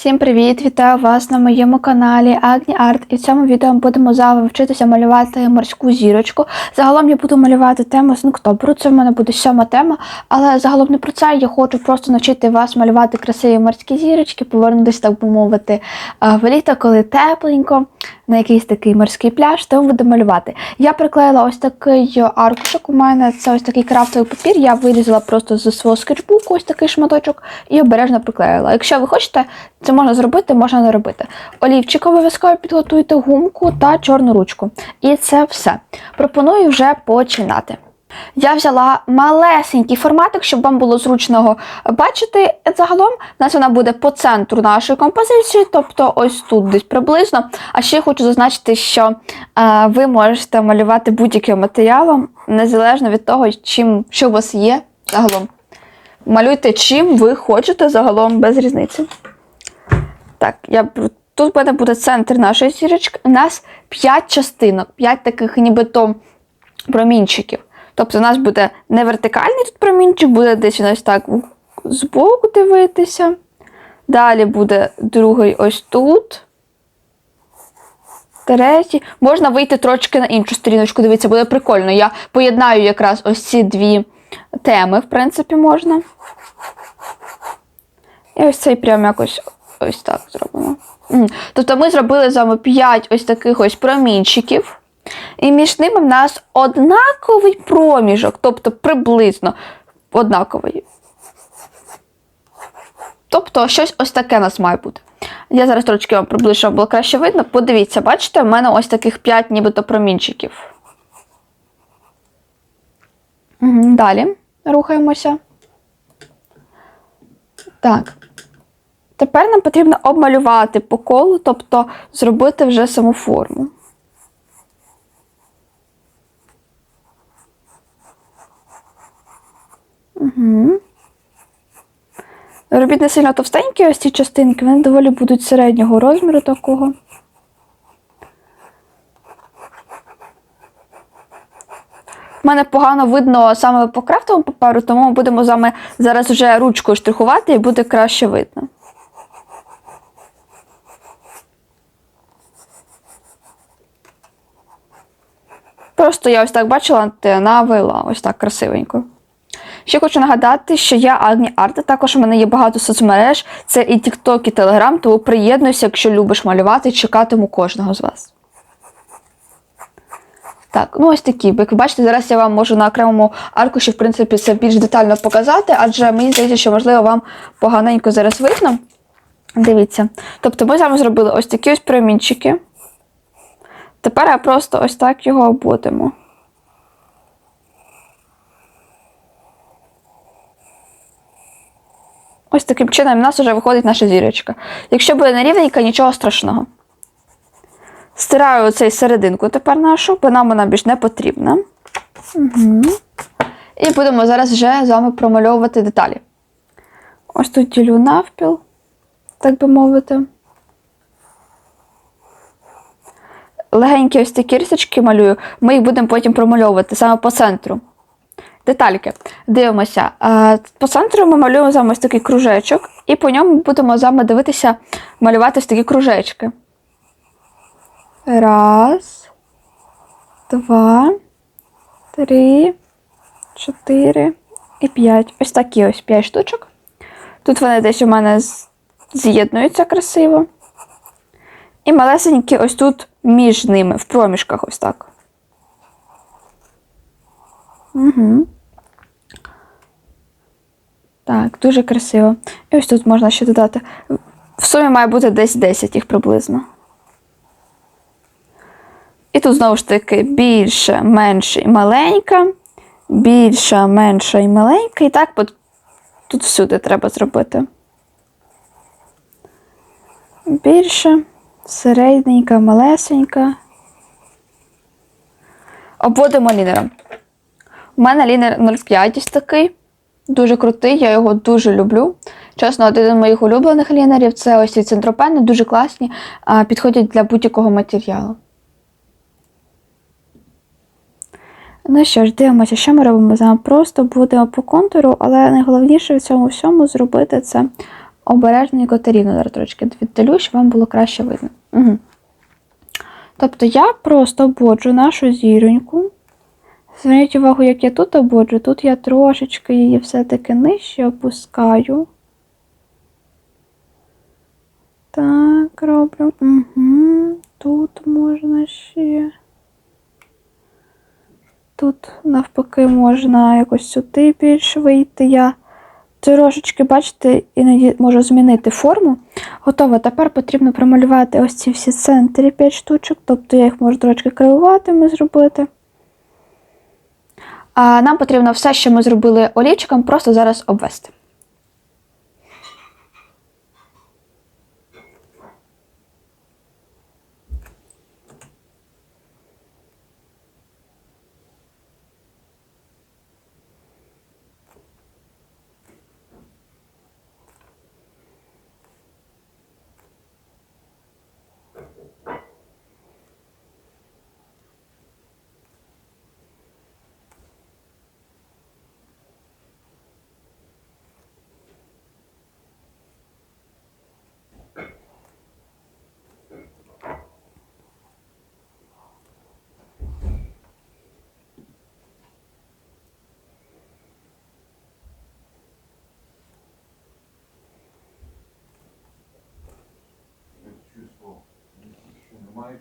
Всім привіт! Вітаю вас на моєму каналі Agni Art. І в цьому відео ми будемо з вчитися малювати морську зірочку. Загалом я буду малювати тему з Ноктобру. Це в мене буде сьома тема, але загалом не про це. Я хочу просто навчити вас малювати красиві морські зірочки, повернутися, так би мовити, е, в літо, коли тепленько, на якийсь такий морський пляж, то буду малювати. Я приклеїла ось такий аркушок. У мене це ось такий крафтовий папір. Я вирізала просто з свого скетчбуку ось такий шматочок і обережно приклеїла. Якщо ви хочете, це можна зробити, можна не робити. Олівчик обов'язково підготуйте гумку та чорну ручку. І це все. Пропоную вже починати. Я взяла малесенький форматик, щоб вам було зручно бачити. Загалом у нас вона буде по центру нашої композиції, тобто ось тут десь приблизно. А ще хочу зазначити, що е, ви можете малювати будь-яким матеріалом, незалежно від того, чим, що у вас є загалом. Малюйте чим ви хочете загалом без різниці. Так, я тут мене буде центр нашої зірочки. У нас 5 частинок, 5 таких нібито промінчиків. Тобто у нас буде не вертикальний тут промінчик, буде десь нас так збоку дивитися. Далі буде другий ось тут. Третій. Можна вийти трошки на іншу сторіночку, дивіться, буде прикольно. Я поєднаю якраз ось ці дві теми, в принципі, можна. І ось цей прям якось ось так зробимо. Тобто ми зробили з вами 5 ось таких ось промінчиків. І між ними в нас однаковий проміжок, тобто приблизно однаковий. Тобто щось ось таке у нас має бути. Я зараз трошки вам приближу, було краще видно. Подивіться, бачите, в мене ось таких 5 нібито промінчиків. Далі рухаємося. Так. Тепер нам потрібно обмалювати по колу, тобто зробити вже саму форму. Угу. Робіть не сильно товстенькі ось ці частинки, вони доволі будуть середнього розміру такого. У мене погано видно саме по крафтовому паперу, тому ми будемо з вами зараз вже ручкою штрихувати і буде краще видно. Просто я ось так бачила, навела ось так красивенько. Ще хочу нагадати, що я Агні Арт, також у мене є багато соцмереж, це і TikTok, і Telegram, тому приєднуйся, якщо любиш малювати, чекатиму кожного з вас. Так, ну ось такі. Як ви бачите, зараз я вам можу на окремому аркуші, в принципі, це більш детально показати, адже мені здається, що, можливо, вам поганенько зараз видно. Дивіться. Тобто ми з вами зробили ось такі ось промінчики. Тепер я просто ось так його обводимо. Ось таким чином в нас вже виходить наша зірочка. Якщо буде нерівненька, нічого страшного. Стираю оцей серединку тепер нашу, бо нам вона більш не потрібна. Угу. І будемо зараз вже з вами промальовувати деталі. Ось тут ділю навпіл, так би мовити. Легенькі ось такі рисочки малюю, ми їх будемо потім промальовувати саме по центру. Детальки. Дивимося. Е, По центру ми малюємо з вами ось такий кружечок, і по ньому будемо з вами дивитися, малювати ось такі кружечки. Раз, два, три, чотири і п'ять. Ось такі ось п'ять штучок. Тут вони десь у мене з'єднуються красиво. І малесенькі ось тут між ними, в проміжках ось так. Угу. Так, дуже красиво. І ось тут можна ще додати. В сумі має бути десь 10 їх приблизно. І тут знову ж таки більше, менше і маленька, більша, менша і маленька. І так тут всюди треба зробити. Більше, середненька, малесенька. Обводимо лінером. У мене лінер 0,5 ось такий. Дуже крутий, я його дуже люблю. Чесно, один з моїх улюблених лінерів це ось ці центропени, дуже класні, підходять для будь-якого матеріалу. Ну що ж, дивимося, що ми робимо з вами. Просто будемо по контуру, але найголовніше в цьому всьому зробити це обережненько та рівно зараз трошки віддалю, щоб вам було краще видно. Угу. Тобто я просто обводжу нашу зіроньку. Зверніть увагу, як я тут обводжу, тут я трошечки її все-таки нижче опускаю. Так, роблю. Угу. Тут можна ще. Тут навпаки можна якось сюди більш вийти. Я трошечки, бачите, іноді можу змінити форму. Готово. Тепер потрібно промалювати ось ці всі центри 5 штучок, тобто я їх можу трошки кривуватими зробити. Нам потрібно все, що ми зробили олівчиком, просто зараз обвести. Маєш.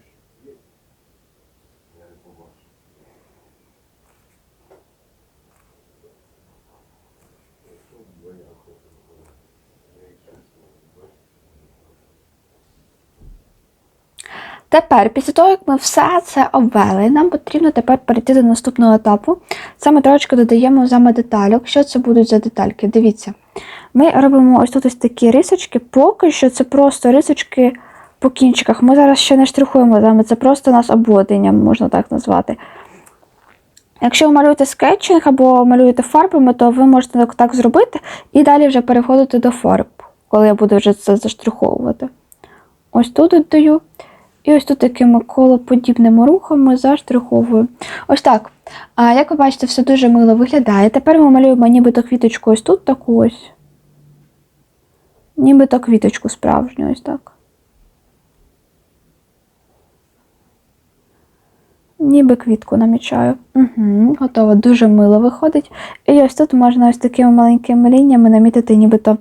Тепер, після того, як ми все це обвели, нам потрібно тепер перейти до наступного етапу. Це ми трошки додаємо саме детальок. Що це будуть за детальки? Дивіться. Ми робимо ось тут ось такі рисочки, поки що це просто рисочки по кінчиках. Ми зараз ще не штрихуємо з це просто у нас обводення, можна так назвати. Якщо ви малюєте скетчинг або малюєте фарбами, то ви можете так, зробити і далі вже переходити до фарб, коли я буду вже це заштриховувати. Ось тут додаю. І ось тут такими колоподібними рухами заштриховую. Ось так. А як ви бачите, все дуже мило виглядає. Тепер ми малюємо нібито квіточку ось тут таку ось. Нібито квіточку справжню, ось так. Ніби квітку намічаю. Угу, готово, дуже мило виходить. І ось тут можна ось такими маленькими лініями намітити, нібито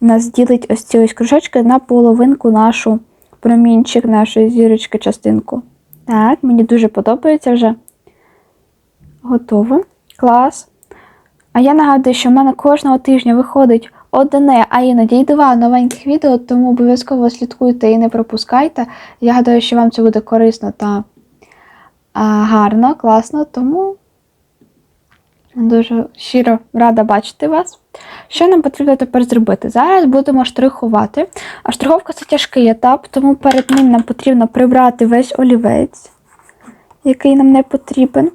нас ділить ось ці ось кружечки на половинку нашу промінчик нашої зірочки частинку. Так, мені дуже подобається вже. Готово. Клас. А я нагадую, що в мене кожного тижня виходить одне, а іноді й два новеньких відео, тому обов'язково слідкуйте і не пропускайте. Я гадаю, що вам це буде корисно та гарно, класно, тому дуже щиро рада бачити вас. Що нам потрібно тепер зробити? Зараз будемо штрихувати. А штриховка це тяжкий етап, тому перед ним нам потрібно прибрати весь олівець, який нам не потрібен.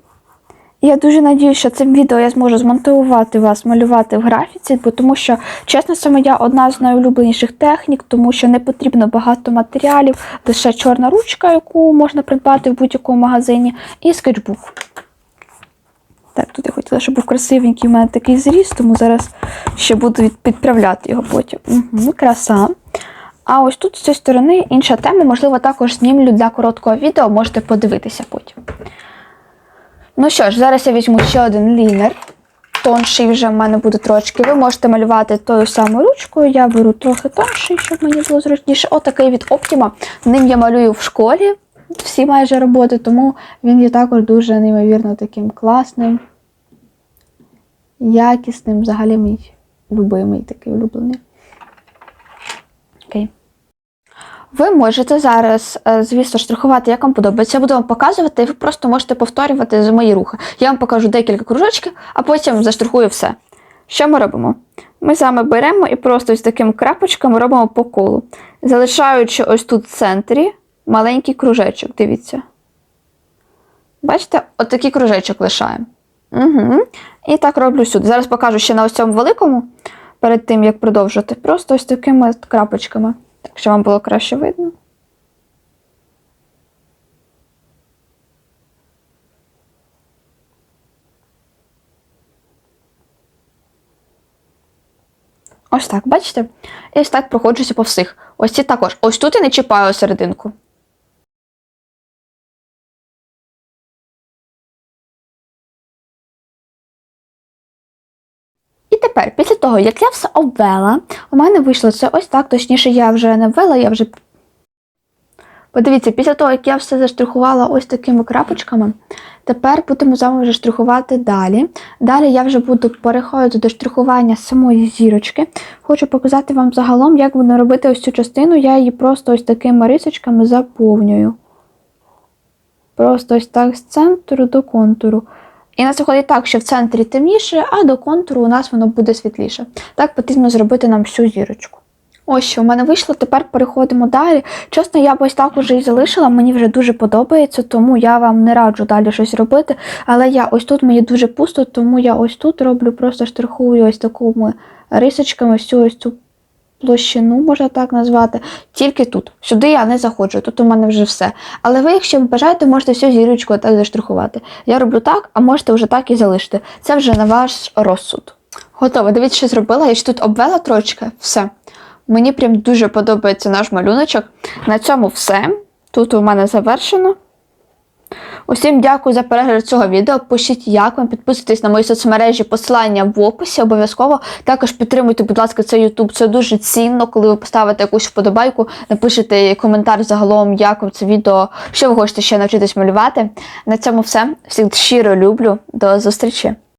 Я дуже надіюся, що цим відео я зможу змонтувати вас, малювати в графіці, бо тому що, чесно, це моя одна з найулюбленіших технік, тому що не потрібно багато матеріалів, лише чорна ручка, яку можна придбати в будь-якому магазині, і скетчбук. Так, тут я хотіла, щоб був красивенький у мене такий зріз, тому зараз ще буду підправляти його потім. Угу, краса. А ось тут з цієї сторони інша тема, можливо, також знімлю для короткого відео, можете подивитися потім. Ну що ж, зараз я візьму ще один лінер. Тонший вже в мене буде трошки. Ви можете малювати тою самою ручкою. Я беру трохи тонший, щоб мені було зручніше. Отакий від Optima. Ним я малюю в школі всі майже роботи, тому він є також дуже неймовірно таким класним, якісним, взагалі мій любимий такий улюблений. Ви можете зараз, е, звісно, штрихувати, як вам подобається. Я буду вам показувати, і ви просто можете повторювати за мої рухи. Я вам покажу декілька кружочків, а потім заштрихую все. Що ми робимо? Ми вами беремо і просто ось такими крапочками робимо по колу, залишаючи ось тут в центрі маленький кружечок. Дивіться. Бачите, от такий кружечок лишаємо. Угу. І так роблю сюди. Зараз покажу ще на ось цьому великому, перед тим як продовжувати. Просто ось такими крапочками. Так, щоб вам було краще видно. Ось так, бачите? Я ось так проходжуся по всіх. Ось ці також. Ось тут я не чіпаю серединку. Тепер, після того, як я все обвела, у мене вийшло це ось так, точніше, я вже не ввела, я вже. Подивіться, після того, як я все заштрихувала ось такими крапочками, тепер будемо з вами вже штрихувати далі. Далі я вже буду переходити до штрихування самої зірочки. Хочу показати вам загалом, як буду робити ось цю частину. Я її просто ось такими рисочками заповнюю. Просто ось так з центру до контуру. І у нас так, що в центрі темніше, а до контуру у нас воно буде світліше. Так потрібно зробити нам всю зірочку. Ось що в мене вийшло, тепер переходимо далі. Чесно, я б ось так уже і залишила, мені вже дуже подобається, тому я вам не раджу далі щось робити. Але я ось тут мені дуже пусто, тому я ось тут роблю, просто штрихую ось такими рисочками всю ось цю площину, можна так назвати. Тільки тут. Сюди я не заходжу, тут у мене вже все. Але ви, якщо бажаєте, можете всю зірочку так заштрихувати. Я роблю так, а можете вже так і залишити. Це вже на ваш розсуд. Готово. Дивіться, що зробила. Я ж тут обвела трошки. Все. Мені прям дуже подобається наш малюночок. На цьому все. Тут у мене завершено. Усім дякую за перегляд цього відео. Пишіть, як вам, підписуйтесь на мої соцмережі, посилання в описі обов'язково. Також підтримуйте, будь ласка, цей YouTube. Це дуже цінно, коли ви поставите якусь вподобайку, напишете коментар загалом, як вам це відео, що ви хочете ще навчитись малювати. На цьому все. Всіх щиро люблю. До зустрічі!